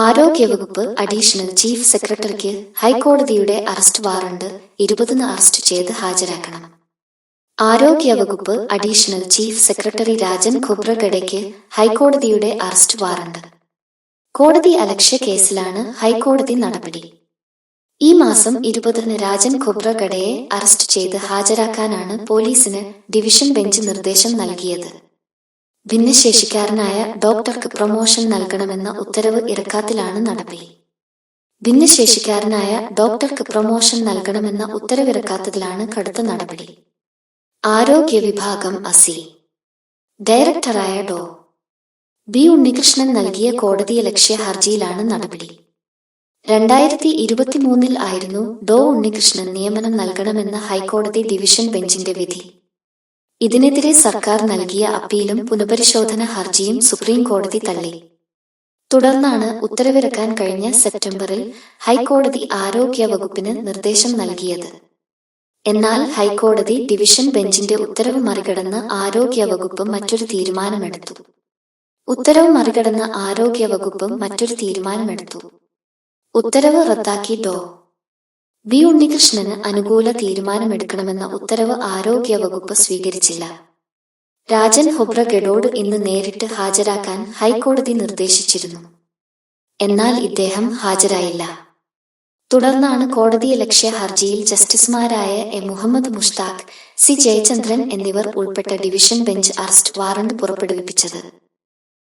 ആരോഗ്യവകുപ്പ് additional chief സെക്രട്ടറിക്ക് ഹൈക്കോടതിയുടെ അറസ്റ്റ് വാറണ്ട് ഇരുപതിന് അറസ്റ്റ് ചെയ്ത് ഹാജരാക്കണം. ആരോഗ്യവകുപ്പ് അഡീഷണൽ ചീഫ് സെക്രട്ടറി രാജൻ ഖുബ്രഗഡയ്ക്ക് ഹൈക്കോടതിയുടെ അറസ്റ്റ് വാറണ്ട്. കോടതി അലക്ഷ്യ കേസിലാണ് ഹൈക്കോടതി നടപടി. ഈ മാസം ഇരുപതിന് രാജൻ ഖുബ്രഗഡയെ അറസ്റ്റ് ചെയ്ത് ഹാജരാക്കാനാണ് പോലീസിന് ഡിവിഷൻ ബെഞ്ച് നിർദ്ദേശം നൽകിയത്. ഭിന്നശേഷിക്കാരനായ ഡോക്ടർക്ക് പ്രൊമോഷൻ നൽകണമെന്ന ഉത്തരവ് ഇറക്കാത്തിലാണ് നടപടി. ഭിന്നശേഷിക്കാരനായ ഡോക്ടർക്ക് പ്രൊമോഷൻ നൽകണമെന്ന ഉത്തരവിറക്കാത്തതിലാണ് കടുത്ത നടപടി. ആരോഗ്യ വിഭാഗം അസി. ഡയറക്ടറായ ഡോ. ബി ഉണ്ണികൃഷ്ണൻ നൽകിയ കോടതിയലക്ഷ്യ ഹർജിയിലാണ് നടപടി. രണ്ടായിരത്തി ഇരുപത്തിമൂന്നിൽ ആയിരുന്നു ഡോ ഉണ്ണികൃഷ്ണൻ നിയമനം നൽകണമെന്ന ഹൈക്കോടതി ഡിവിഷൻ ബെഞ്ചിന്റെ വിധി. ഇതിനെതിരെ സർക്കാർ നൽകിയ അപ്പീലും പുനഃപരിശോധന ഹർജിയും സുപ്രീം കോടതി തള്ളി. തുടർന്നാണ് ഉത്തരവിറക്കാൻ കഴിഞ്ഞ സെപ്റ്റംബറിൽ ഹൈക്കോടതി ആരോഗ്യ വകുപ്പിന് നിർദ്ദേശം നൽകിയത്. എന്നാൽ ഹൈക്കോടതി ഡിവിഷൻ ബെഞ്ചിന്റെ ഉത്തരവ് മറികടന്ന് ആരോഗ്യ വകുപ്പ് മറ്റൊരു തീരുമാനമെടുത്തു. ഉത്തരവ് മറികടന്ന് ആരോഗ്യ വകുപ്പ് മറ്റൊരു തീരുമാനമെടുത്തു. ഉത്തരവ് റദ്ദാക്കി ഡോ. ബി ഉണ്ണികൃഷ്ണന് അനുകൂല തീരുമാനമെടുക്കണമെന്ന ഉത്തരവ് ആരോഗ്യ വകുപ്പ് സ്വീകരിച്ചില്ല. രാജൻ ഹൊബ്രഗഡോട് ഇന്ന് നേരിട്ട് ഹാജരാക്കാൻ ഹൈക്കോടതി നിർദ്ദേശിച്ചിരുന്നു. എന്നാൽ ഇദ്ദേഹം ഹാജരായില്ല. തുടർന്നാണ് കോടതി ലക്ഷ്യ ഹർജിയിൽ ജസ്റ്റിസുമാരായ എ. മുഹമ്മദ് മുഷ്താഖ് സി. ജയചന്ദ്രൻ എന്നിവർ ഉൾപ്പെട്ട ഡിവിഷൻ ബെഞ്ച് അറസ്റ്റ് വാറണ്ട് പുറപ്പെടുവിപ്പിച്ചത്.